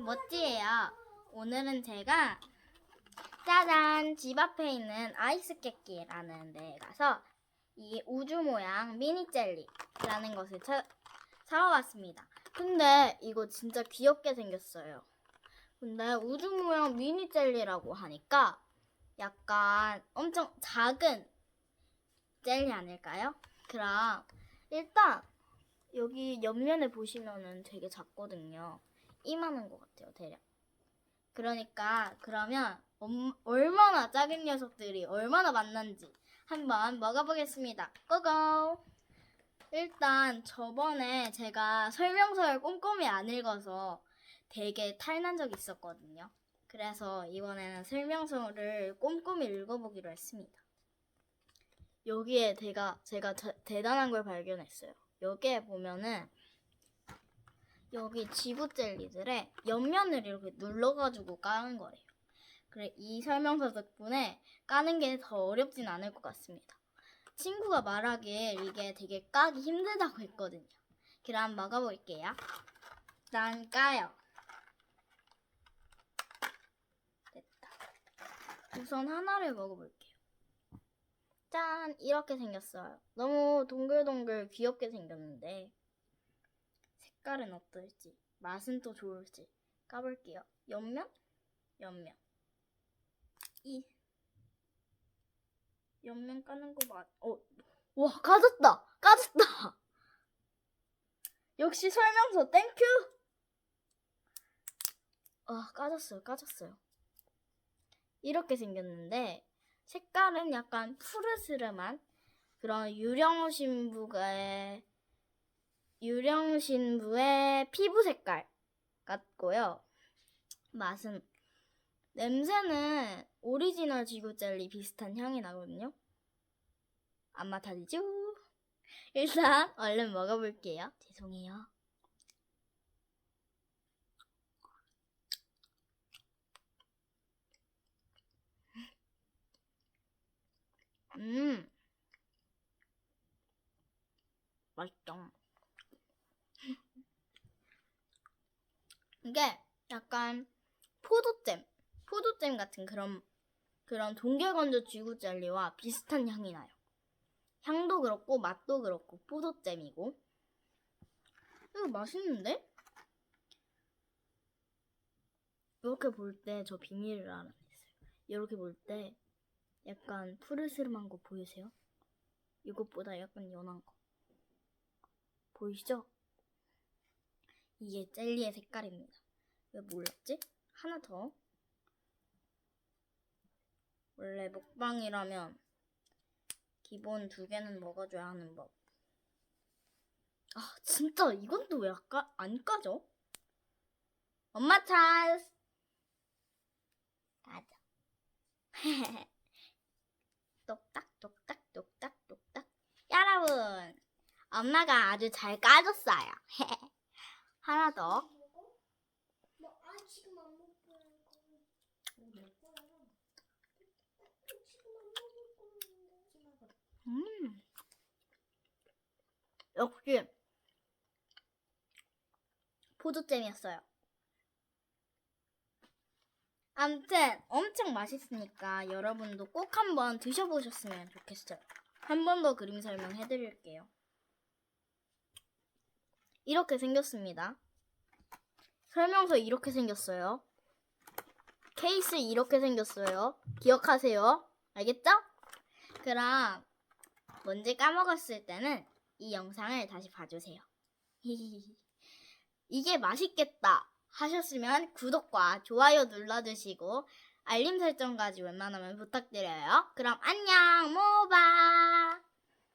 멋지예요. 오늘은 제가 짜잔 집 앞에 있는 아이스 깨끼라는 데에 가서 이 우주 모양 미니 젤리라는 것을 차, 사와봤습니다. 근데 이거 진짜 귀엽게 생겼어요. 근데 우주 모양 미니 젤리라고 하니까 약간 엄청 작은 젤리 아닐까요? 그럼 일단 여기 옆면에 보시면은 되게 작거든요. 이만한 것 같아요, 대략. 그러니까 그러면 엄- 얼마나 작은 녀석들이 얼마나 많는지 한번 먹어보겠습니다. 고고! 일단 저번에 제가 설명서를 꼼꼼히 안 읽어서 되게 탈난 적이 있었거든요. 그래서 이번에는 설명서를 꼼꼼히 읽어보기로 했습니다. 여기에 제가, 제가 저- 대단한 걸 발견했어요. 여기에 보면은 여기 지구 젤리들의 옆면을 이렇게 눌러가지고 까는 거래요. 그래 이 설명서 덕분에 까는 게 더 어렵진 않을 것 같습니다. 친구가 말하길 이게 되게 까기 힘들다고 했거든요. 그럼 먹어볼게요. 난 까요. 됐다. 우선 하나를 먹어볼게요. 짠! 이렇게 생겼어요. 너무 동글동글 귀엽게 생겼는데 색깔은 어떨지 맛은 또 좋을지 까볼게요. 옆면? 옆면. 이 옆면 까는 거 맞... 어, 와 까졌다! 까졌다! 역시 설명서 땡큐! 아 까졌어요 까졌어요. 이렇게 생겼는데 색깔은 약간 푸르스름한 그런 유령 신부의 유령 신부의 피부 색깔 같고요. 맛은 냄새는 오리지널 지구 젤리 비슷한 향이 나거든요. 안 맡아지죠? 일단 얼른 먹어볼게요. 죄송해요. 음, 맛있다. 이게 약간 포도잼, 포도잼 같은 그런 그런 동결건조 지구 젤리와 비슷한 향이 나요. 향도 그렇고 맛도 그렇고 포도잼이고. 이거 맛있는데? 이렇게 볼 때 저 비밀을 알아냈어요. 이렇게 볼 때 약간 푸르스름한 거 보이세요? 이것보다 약간 연한 거. 보이시죠? 이게 젤리의 색깔입니다. 왜 몰랐지? 하나 더. 원래 먹방이라면 기본 두 개는 먹어줘야 하는 법. 아, 진짜 이건 또 왜 아까 안 까져? 엄마 찬스! 까져. 똑딱, 똑딱, 똑딱, 똑딱. 여러분! 엄마가 아주 잘 까줬어요. 하나 더. 음. 역시 포도잼이었어요. 암튼 엄청 맛있으니까 여러분도 꼭 한번 드셔보셨으면 좋겠어요. 한 번 더 그림 설명해 드릴게요. 이렇게 생겼습니다. 설명서 이렇게 생겼어요. 케이스 이렇게 생겼어요. 기억하세요. 알겠죠? 그럼 뭔지 까먹었을 때는 이 영상을 다시 봐주세요. 이게 맛있겠다 하셨으면 구독과 좋아요 눌러주시고 알림 설정까지 웬만하면 부탁드려요. 그럼 안녕 모바